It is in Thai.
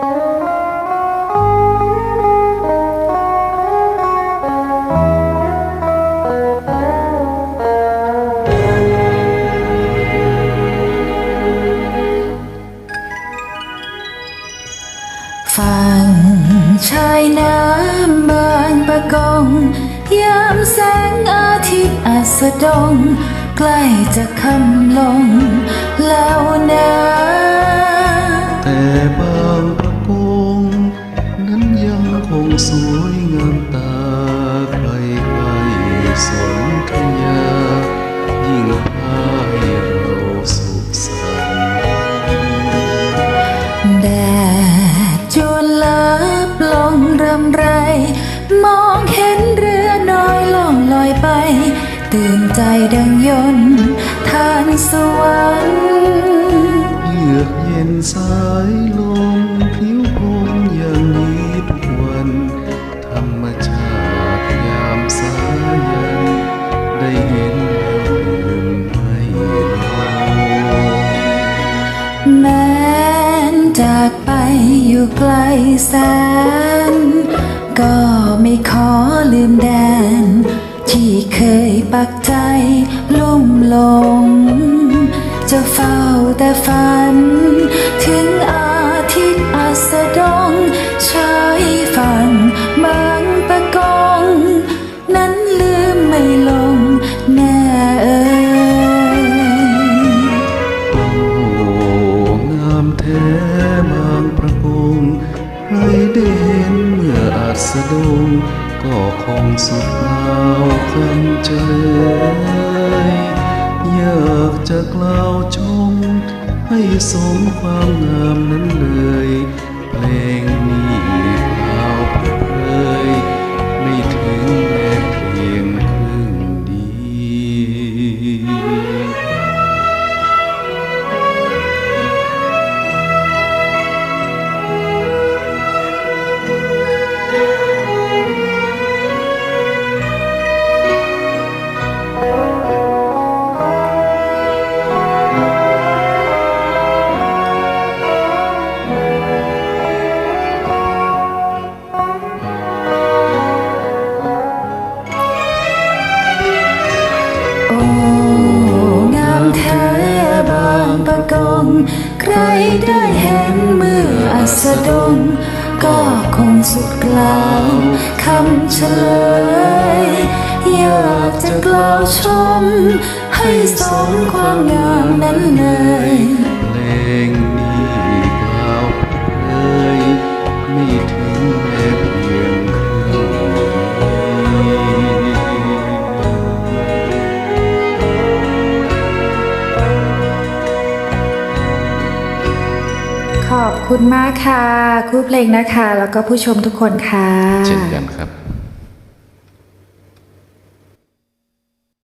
ฝั่งชายน้ำบางปะกง ยามแสงอาทิตย์อัสดง ใกล้จะค่ำลง แล้ว สวยงามตาใครใครสนทยา ยิ่งพาให้เราสุขสันต์แดดจวนลับลงรำไร มองเห็นเรือน้อยล่องลอยไป ตื่นใจดังยนต์ทางสวรรค์เยือกเย็นสาย อยู่ไกลแสน ก็ไม่ขอลืมแดน ที่เคยปักใจลุ่มหลง จะเฝ้าแต่ฝันถึง สะดงก็คงสุดหนาวคำใจอยากจะกล่าวชม ให้สมความงามนั้นเลยเพล งามแท้บางประกง ใครได้เห็นมืออัสดง ก็คงสุดกล่าวคำเฉลย อยากจะกล่าวชม ให้สมความงามนั้นเลย ขอบคุณมากค่ะครูเพลงนะคะ แล้วก็ผู้ชมทุกคนค่ะ เช่นกันครับ